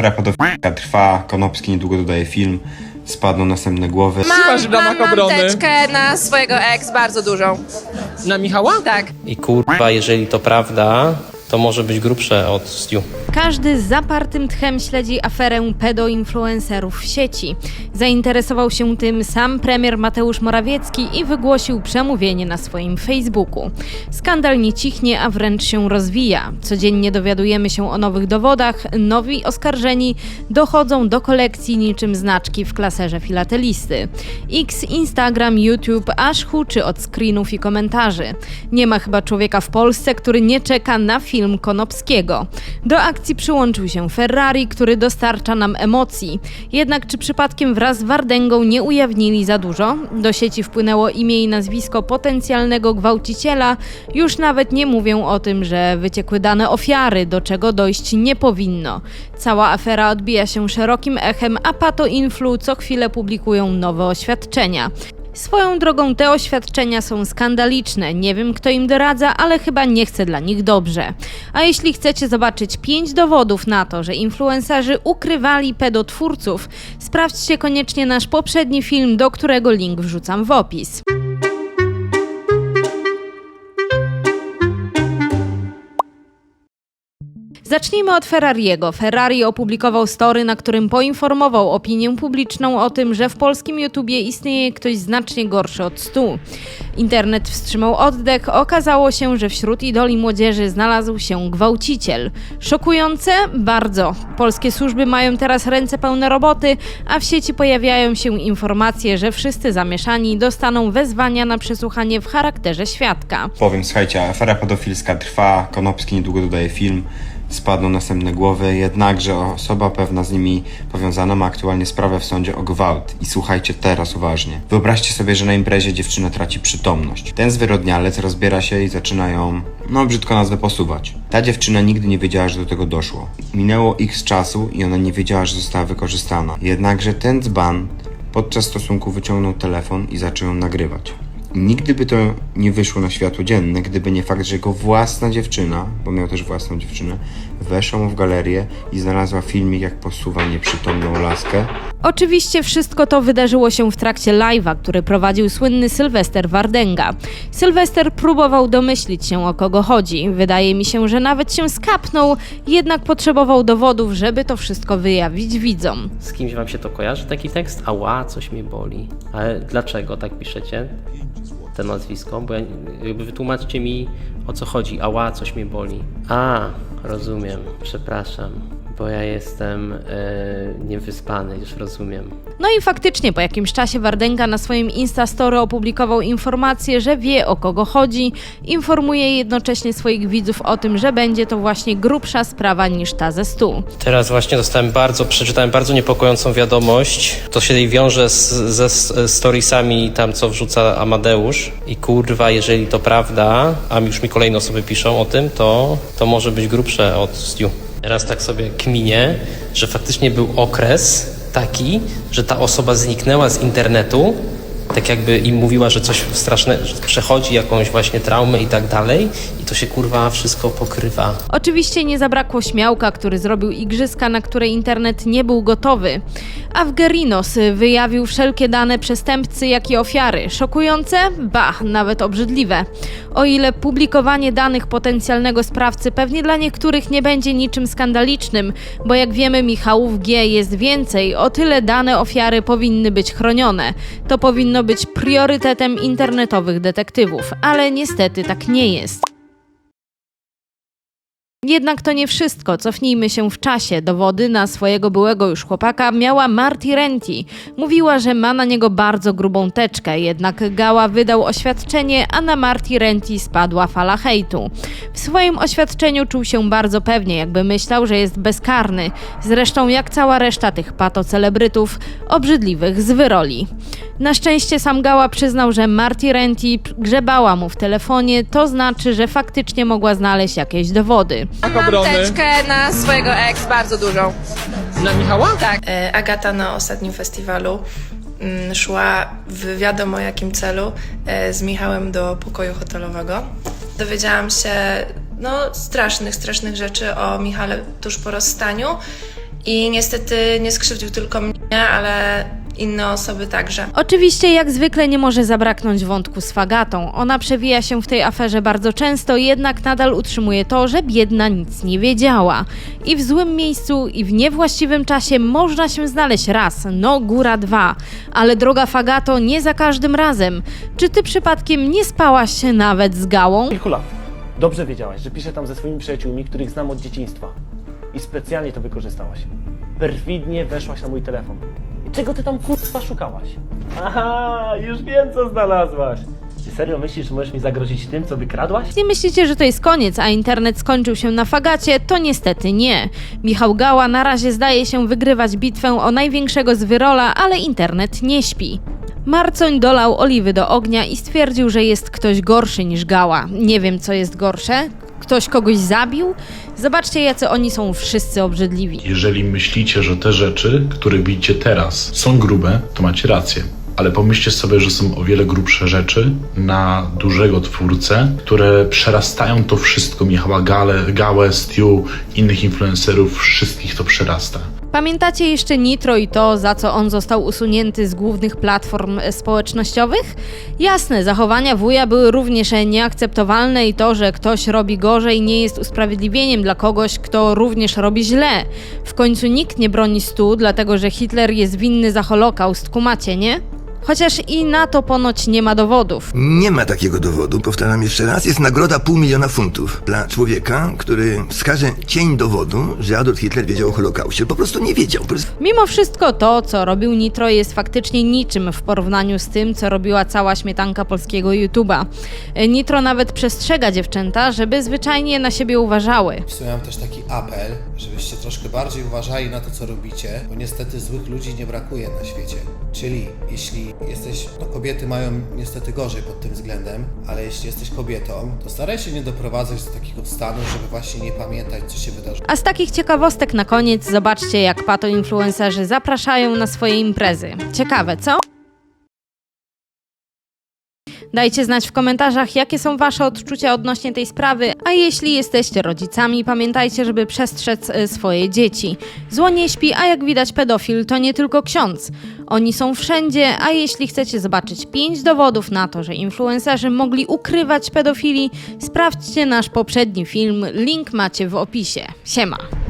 Afera pedofilska trwa, Konopski niedługo dodaje film, spadną następne głowy. W Mam, ramach mam, mam obrony. teczkę na swojego ex, bardzo dużą. Na Michała? Tak. I kurwa, jeżeli to prawda, to może być grubsze od Stu. Każdy z zapartym tchem śledzi aferę pedoinfluencerów w sieci. Zainteresował się tym sam premier Mateusz Morawiecki i wygłosił przemówienie na swoim Facebooku. Skandal nie cichnie, a wręcz się rozwija. Codziennie dowiadujemy się o nowych dowodach, nowi oskarżeni dochodzą do kolekcji niczym znaczki w klaserze filatelisty. X, Instagram, YouTube aż huczy od screenów i komentarzy. Nie ma chyba człowieka w Polsce, który nie czeka na film Konopskiego. Do akcji przyłączył się Ferrari, który dostarcza nam emocji. Jednak czy przypadkiem wraz z Wardęgą nie ujawnili za dużo? Do sieci wpłynęło imię i nazwisko potencjalnego gwałciciela. Już nawet nie mówię o tym, że wyciekły dane ofiary, do czego dojść nie powinno. Cała afera odbija się szerokim echem, a pato influ co chwilę publikują nowe oświadczenia. Swoją drogą te oświadczenia są skandaliczne. Nie wiem, kto im doradza, ale chyba nie chce dla nich dobrze. A jeśli chcecie zobaczyć pięć dowodów na to, że influencerzy ukrywali pedotwórców, sprawdźcie koniecznie nasz poprzedni film, do którego link wrzucam w opis. Zacznijmy od Ferrariego. Ferrari opublikował story, na którym poinformował opinię publiczną o tym, że w polskim YouTubie istnieje ktoś znacznie gorszy od stu. Internet wstrzymał oddech. Okazało się, że wśród idoli młodzieży znalazł się gwałciciel. Szokujące? Bardzo. Polskie służby mają teraz ręce pełne roboty, a w sieci pojawiają się informacje, że wszyscy zamieszani dostaną wezwania na przesłuchanie w charakterze świadka. Powiem, słuchajcie, afera pedofilska trwa, Konopski niedługo dodaje film, spadną następne głowy, jednakże osoba pewna z nimi powiązana ma aktualnie sprawę w sądzie o gwałt. I słuchajcie teraz uważnie. Wyobraźcie sobie, że na imprezie dziewczyna traci przytomność. Ten zwyrodnialec rozbiera się i zaczyna ją, no brzydko nazwę, posuwać. Ta dziewczyna nigdy nie wiedziała, że do tego doszło. Minęło x czasu i ona nie wiedziała, że została wykorzystana. Jednakże ten dzban podczas stosunku wyciągnął telefon i zaczął ją nagrywać. Nigdy by to nie wyszło na światło dzienne, gdyby nie fakt, że jego własna dziewczyna, bo miał też własną dziewczynę, weszła mu w galerię i znalazła filmik, jak posuwa nieprzytomną laskę. Oczywiście wszystko to wydarzyło się w trakcie live'a, który prowadził słynny Sylwester Wardęga. Sylwester próbował domyślić się o kogo chodzi. Wydaje mi się, że nawet się skapnął, jednak potrzebował dowodów, żeby to wszystko wyjawić widzom. Z kimś wam się to kojarzy taki tekst? Ała, coś mnie boli. Ale dlaczego tak piszecie? Te nazwisko? Bo ja, jakby wytłumaczcie mi o co chodzi. Ała, coś mnie boli. A, rozumiem, przepraszam. Bo ja jestem e, niewyspany, już rozumiem. No i faktycznie po jakimś czasie Wardęga na swoim Instastory opublikował informację, że wie o kogo chodzi. Informuje jednocześnie swoich widzów o tym, że będzie to właśnie grubsza sprawa niż ta ze stu. Teraz właśnie dostałem bardzo, przeczytałem bardzo niepokojącą wiadomość. To się wiąże z, ze s- storiesami tam, co wrzuca Amadeusz. I kurwa, jeżeli to prawda, a już mi kolejne osoby piszą o tym, to, to może być grubsze od Stu. Teraz tak sobie kminie, że faktycznie był okres taki, że ta osoba zniknęła z internetu, tak jakby im mówiła, że coś straszne że przechodzi, jakąś właśnie traumę i tak dalej. I to się kurwa wszystko pokrywa. Oczywiście nie zabrakło śmiałka, który zrobił igrzyska, na które internet nie był gotowy. Avgerinos wyjawił wszelkie dane przestępcy, jak i ofiary. Szokujące? Ba, nawet obrzydliwe. O ile publikowanie danych potencjalnego sprawcy pewnie dla niektórych nie będzie niczym skandalicznym, bo jak wiemy Michałów G jest więcej, o tyle dane ofiary powinny być chronione. To powinno być priorytetem internetowych detektywów, ale niestety tak nie jest. Jednak to nie wszystko. Cofnijmy się w czasie. Dowody na swojego byłego już chłopaka miała Marty Renty. Mówiła, że ma na niego bardzo grubą teczkę, jednak Gała wydał oświadczenie, a na Marty Renty spadła fala hejtu. W swoim oświadczeniu czuł się bardzo pewnie, jakby myślał, że jest bezkarny. Zresztą jak cała reszta tych patocelebrytów obrzydliwych z wyroli. Na szczęście sam Gała przyznał, że Marty Renty grzebała mu w telefonie, to znaczy, że faktycznie mogła znaleźć jakieś dowody. Mam obrony. teczkę na swojego ex, bardzo dużą. Na Michała? Tak. E, Agata na ostatnim festiwalu mm, szła w wiadomo jakim celu e, z Michałem do pokoju hotelowego. Dowiedziałam się no, strasznych, strasznych rzeczy o Michale tuż po rozstaniu I niestety nie skrzywdził tylko mnie, ale inne osoby także. Oczywiście, jak zwykle, nie może zabraknąć wątku z Fagatą. Ona przewija się w tej aferze bardzo często, jednak nadal utrzymuje to, że biedna nic nie wiedziała. I w złym miejscu, i w niewłaściwym czasie można się znaleźć raz, no góra dwa. Ale droga Fagato, nie za każdym razem. Czy ty przypadkiem nie spałaś się nawet z gałą? Kilku lat. Dobrze wiedziałaś, że piszę tam ze swoimi przyjaciółmi, których znam od dzieciństwa. I specjalnie to wykorzystałaś. Perfidnie weszłaś na mój telefon. I czego ty tam kurwa szukałaś? Aha, już wiem co znalazłaś. Ty serio myślisz, że możesz mi zagrozić tym, co wykradłaś? Jeśli myślicie, że to jest koniec, a internet skończył się na fagacie, to niestety nie. Michał Gała na razie zdaje się wygrywać bitwę o największego z wyrola, ale internet nie śpi. Marcoń dolał oliwy do ognia i stwierdził, że jest ktoś gorszy niż Gała. Nie wiem, co jest gorsze. Ktoś kogoś zabił? Zobaczcie, jacy oni są wszyscy obrzydliwi. Jeżeli myślicie, że te rzeczy, które widzicie teraz, są grube, to macie rację. Ale pomyślcie sobie, że są o wiele grubsze rzeczy na dużego twórcę, które przerastają to wszystko. Michała Gale, Gałę, Stu, innych influencerów, wszystkich to przerasta. Pamiętacie jeszcze Nitro i to, za co on został usunięty z głównych platform społecznościowych? Jasne, zachowania wuja były również nieakceptowalne i to, że ktoś robi gorzej, nie jest usprawiedliwieniem dla kogoś, kto również robi źle. W końcu nikt nie broni stu, dlatego że Hitler jest winny za Holokaust, kumacie, nie? Chociaż i na to ponoć nie ma dowodów. Nie ma takiego dowodu, powtarzam jeszcze raz. Jest nagroda pół miliona funtów dla człowieka, który wskaże cień dowodu, że Adolf Hitler wiedział o Holokauście. Po prostu nie wiedział. Po prostu Mimo wszystko to, co robił Nitro jest faktycznie niczym w porównaniu z tym, co robiła cała śmietanka polskiego YouTube'a. Nitro nawet przestrzega dziewczęta, żeby zwyczajnie na siebie uważały. W sumie mam też taki apel, żebyście troszkę bardziej uważali na to, co robicie, bo niestety złych ludzi nie brakuje na świecie. Czyli jeśli jesteś, no kobiety mają niestety gorzej pod tym względem, ale jeśli jesteś kobietą, to staraj się nie doprowadzać do takiego stanu, żeby właśnie nie pamiętać, co się wydarzyło. A z takich ciekawostek na koniec zobaczcie, jak pato influencerzy zapraszają na swoje imprezy. Ciekawe, co? Dajcie znać w komentarzach, jakie są Wasze odczucia odnośnie tej sprawy, a jeśli jesteście rodzicami, pamiętajcie, żeby przestrzec e, swoje dzieci. Zło nie śpi, a jak widać pedofil to nie tylko ksiądz. Oni są wszędzie, a jeśli chcecie zobaczyć 5 dowodów na to, że influencerzy mogli ukrywać pedofili, sprawdźcie nasz poprzedni film, link macie w opisie. Siema!